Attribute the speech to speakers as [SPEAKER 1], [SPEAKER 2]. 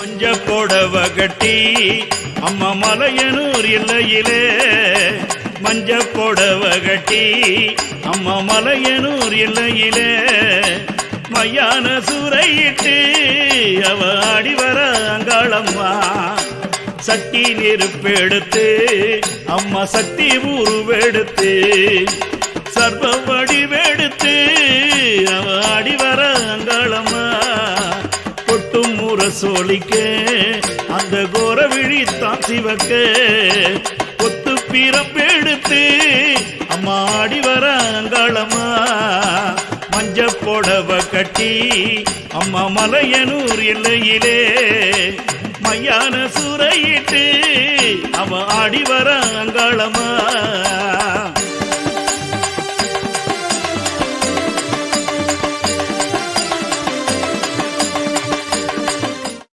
[SPEAKER 1] மஞ்ச புடவ கட்டி அம்மா மலையனூர் இல்லையிலே மஞ்ச புடவ கட்டி அம்மா மலையனூர் இல்லையிலே மையான சூறையிட்டு அவ ஆடி வர அங்காளம்மா. சட்டி நெருப்பெடுத்து அம்மா சக்தி உருவெடுத்து சர்வ வடிவெடுத்து அவ ஆடி வர அங்காளம்மா. கொட்டும் முரசோலிக்க அந்த கோர விழித்தான் சிவக்க. கொத்து பிறப்பெடுத்து அம்மா ஆடி வர அங்காளம்மா. மஞ்ச புடவ கட்டி அம்மா மலையனூர் எல்லையிலே. மையான சூறையிட்டு அவ ஆடி வர அங்காளம்மா.